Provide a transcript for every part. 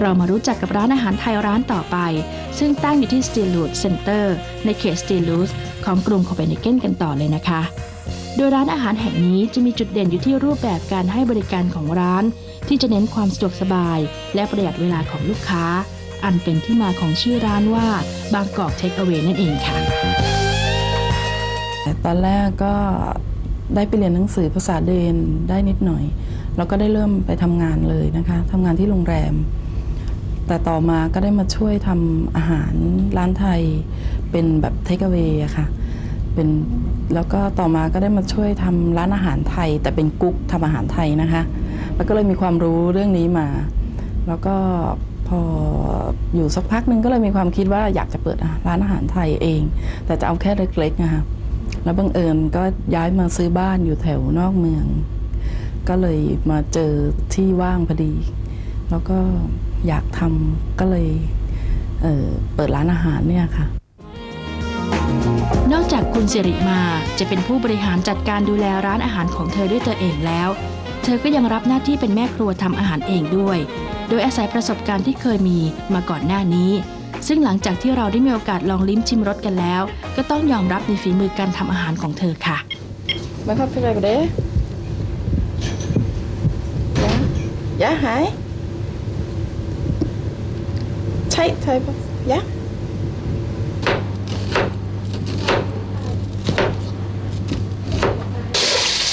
เรามารู้จักกับร้านอาหารไทยร้านต่อไป ซึ่งตั้งอยู่ที่ s t e e l w o o d Center ในเขต s t e e l w o o d ของกรุงโคเปนเฮเกนกันต่อเลยนะคะ โดยร้านอาหารแห่งนี้จะมีจุดเด่นอยู่ที่รูปแบบการให้บริการของร้าน ที่จะเน้นความสะดวกสบาย และประหยัดเวลาของลูกค้า อันเป็นที่มาของชื่อร้านว่าบางกอกเทคเอา a y นั่นเองค่ะ ตอนแรกก็ได้ไปเรียนหนังสือภาษาเดนได้นิดหน่อย แล้วก็ได้เริ่มไปทำงานเลยนะคะทำงานที่โรงแรม แต่ต่อมาก็ได้มาช่วยทำอาหารร้านไทยเป็นแบบเทคเวอะค่ะเป็นแล้วก็ต่อมาก็ได้มาช่วยทำร้านอาหารไทย แต่เป็นกุ๊กทำอาหารไทยนะคะ แล้วก็เลยมีความรู้เรื่องนี้มา แล้วก็พออยู่สักพักหนึ่งก็เลยมีความคิดว่าอยากจะเปิดร้านอาหารไทยเอง แต่จะเอาแค่เล็กๆนะคะแล้วบังเอิญก็ย้ายมาซื้อบ้านอยู่แถวนอกเมือง ก็เลยมาเจอที่ว่างพอดี แล้วก็ อยากทำก็เลยเอ่อเปิดร้านอาหารเนี่ยค่ะ นอกจากคุณสิริมาจะเป็นผู้บริหารจัดการดูแลร้านอาหารของเธอด้วยตัวเองแล้ว เธอก็ยังรับหน้าที่เป็นแม่ครัวทำอาหารเองด้วย โดยอาศัยประสบการณ์ที่เคยมีมาก่อนหน้านี้ ซึ่งหลังจากที่เราได้มีโอกาสลองลิ้มชิมรสกันแล้ว ก็ต้องยอมรับในฝีมือการทำอาหารของเธอค่ะ Hvad har du det? Ja. Ja, hej. Tag, tag på. Ja.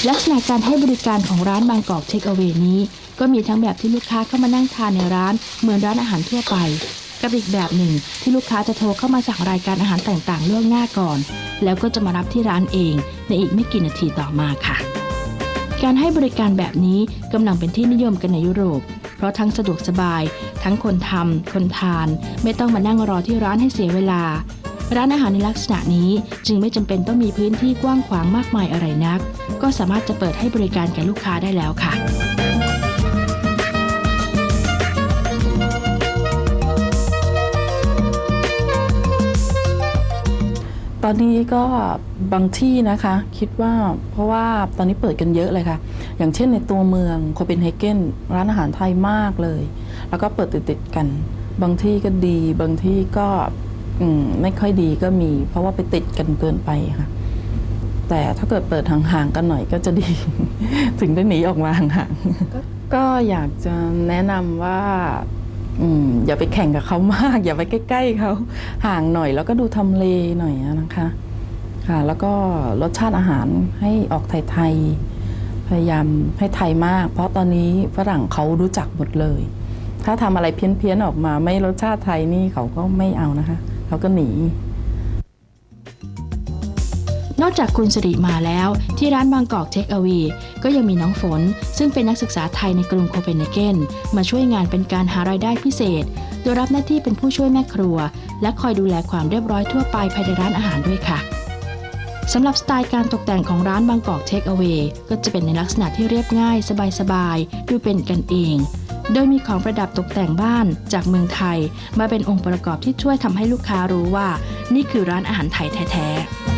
ลักษณะการให้บริการของร้านบางกอกเทคเอา a y นี้ ก็มีทั้งแบบที่ลูกค้าเข้ามานั่งทานในร้านเหมือนร้านอาหารทั่วไป กับอีกแบบหนึ่งที่ลูกค้าจะโทรเข้ามาสั่งรายการอาหารต่างๆล่วงหน้าก่อน แล้วก็จะมารับที่ร้านเองในอีกไม่กี่นาทีต่อมาค่ะการให้บริการแบบนี้กำลังเป็นที่นิยมกันในยุโรป เพราะทั้งสะดวกสบาย ทั้งคนทำคนทาน ไม่ต้องมานั่งรอที่ร้านให้เสียเวลา ร้านอาหารในลักษณะนี้จึงไม่จำเป็นต้องมีพื้นที่กว้างขวางมากมายอะไรนัก ก็สามารถจะเปิดให้บริการแก่ลูกค้าได้แล้วค่ะตอนนี้ก็บางที่นะคะคิดว่าเพราะว่าตอนนี้เปิดกันเยอะเลยค่ะ อย่างเช่นในตัวเมืองโคเปนเฮเกนร้านอาหารไทยมากเลย แล้วก็เปิดติดๆกัน บางที่ก็ดีบางที่ก็ไม่ค่อยดีก็มี เพราะว่าไปติดกันเกินไปค่ะ แต่ถ้าเกิดเปิดห่างๆกันหน่อยก็จะดี ถึงได้หนีออกมาห่างๆก็อยากจะแนะนำว่าอืมอย่าไปแข่งกับเขามาก อย่าไปใกล้ๆเขาห่างหน่อย แล้วก็ดูทำเลหน่อยนะคะ ค่ะ แล้วก็รสชาติอาหารให้ออกไทยๆ พยายามให้ไทยมาก เพราะตอนนี้ฝรั่งเขารู้จักหมดเลย ถ้าทำอะไรเพี้ยนๆออกมาไม่รสชาติไทยนี่เขาก็ไม่เอานะคะเขาก็หนีนอกจากคุณสิริมาแล้ว ที่ร้านบางกอกเทคเอา a y ก็ยังมีน้องฝน ซึ่งเป็นนักศึกษาไทยในกรุงโคเปนเฮเกนมาช่วยงานเป็นการหารายได้พิเศษ โดยรับหน้าที่เป็นผู้ช่วยแม่ครัว และคอยดูแลความเรียบร้อยทั่วไปภายในร้านอาหารด้วยค่ะ สำหรับสไตล์การตกแต่งของร้านบางกอกเทคเอา a y ก็จะเป็นในลักษณะที่เรียบง่าย สบายๆ ดูเป็นกันเอง โดยมีของประดับตกแต่งบ้านจากเมืองไทย มาเป็นองค์ประกอบที่ช่วยทำให้ลูกค้ารู้ว่า นี่คือร้านอาหารไทยแท้ๆ